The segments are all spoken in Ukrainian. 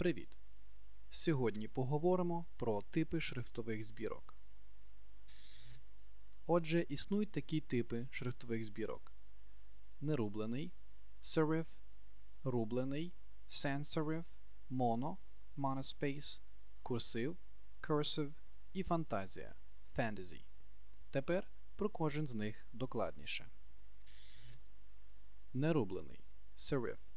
Привіт! Сьогодні поговоримо про типи шрифтових збірок. Отже, існують такі типи шрифтових збірок: нерублений, serif, рублений, sans serif, mono, monospace, курсив, cursive і фантазія fantasy. Тепер про кожен з них докладніше. Нерублений serif.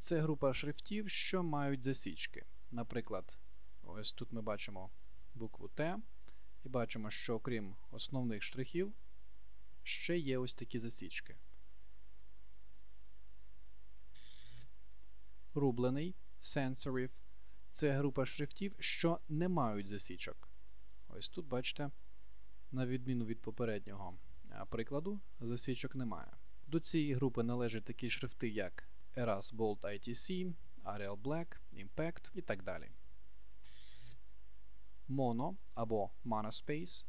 Це група шрифтів, що мають засічки. Наприклад, ось тут ми бачимо букву Т, і бачимо, що окрім основних штрихів, ще є ось такі засічки. Рублений serif – це група шрифтів, що не мають засічок. Ось тут, бачите, на відміну від попереднього прикладу, засічок немає. До цієї групи належать такі шрифти, як Eras Bold ITC, Arial Black, Impact і так далі. Mono або Monospace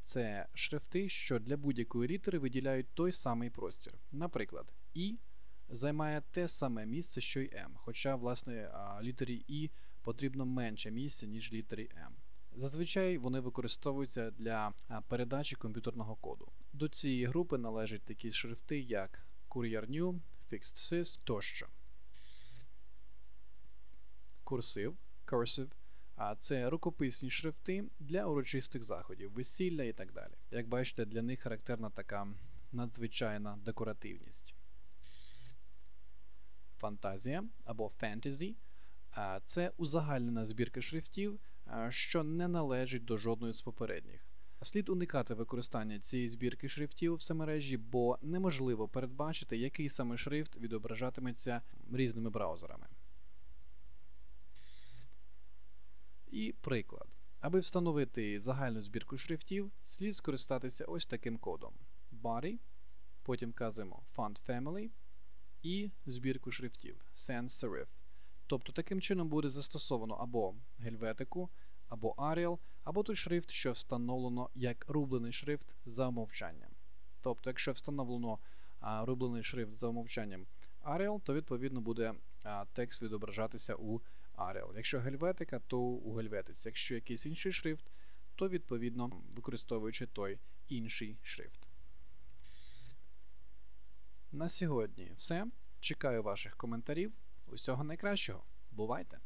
це шрифти, що для будь-якої літери виділяють той самий простір. Наприклад, І займає те саме місце, що й М, хоча, власне, літері І потрібно менше місця, ніж літері М. Зазвичай вони використовуються для передачі комп'ютерного коду. До цієї групи належать такі шрифти, як Courier New, Fixed Sys тощо. Курсив cursive, а це рукописні шрифти для урочистих заходів, весілля і так далі. Як бачите, для них характерна така надзвичайна декоративність. Фантазія або fantasy – це узагальнена збірка шрифтів, що не належить до жодної з попередніх. Слід уникати використання цієї збірки шрифтів в мережі, бо неможливо передбачити, який саме шрифт відображатиметься різними браузерами. І приклад. Аби встановити загальну збірку шрифтів, слід скористатися ось таким кодом: body, потім вказуємо font family і збірку шрифтів sans serif. Тобто таким чином буде застосовано або гельветику, або Arial, або той шрифт, що встановлено як рублений шрифт за умовчанням. Тобто, якщо встановлено а, рублений шрифт за умовчанням Arial, то відповідно буде а, текст відображатися у Arial. Якщо гельветика, то у гельветиці. Якщо якийсь інший шрифт, то відповідно використовуючи той інший шрифт. На сьогодні все. Чекаю ваших коментарів. Усього найкращого. Бувайте!